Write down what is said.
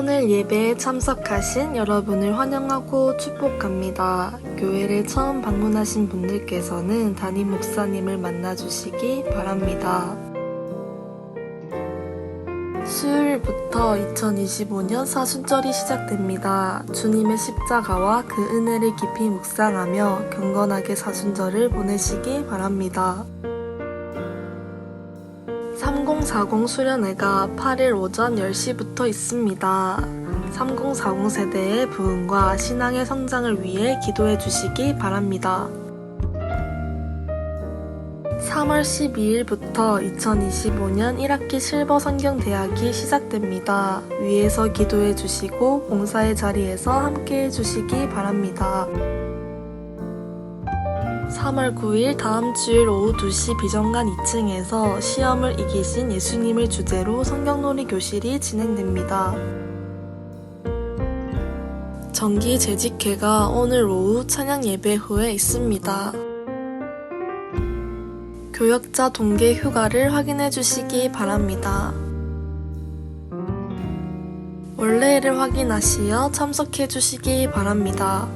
오늘 예배에 참석하신 여러분을 환영하고 축복합니다. 교회를 처음 방문하신 분들께서는 담임 목사님을 만나주시기 바랍니다. 수요일부터 2025년 사순절이 시작됩니다. 주님의 십자가와 그 은혜를 깊이 묵상하며 경건하게 사순절을 보내시기 바랍니다. 3040 수련회가 8일 오전 10시부터 있습니다. 3040 세대의 부흥과 신앙의 성장을 위해 기도해 주시기 바랍니다. 3월 12일부터 2025년 1학기 실버 성경대학이 시작됩니다. 위에서 기도해 주시고 봉사의 자리에서 함께 해 주시기 바랍니다. 3월 9일 다음 주일 오후 2시 비정관 2층에서 시험을 이기신 예수님을 주제로 성경놀이 교실이 진행됩니다. 정기 재직회가 오늘 오후 찬양 예배 후에 있습니다. 교역자 동계 휴가를 확인해 주시기 바랍니다. 원래를 확인하시어 참석해 주시기 바랍니다.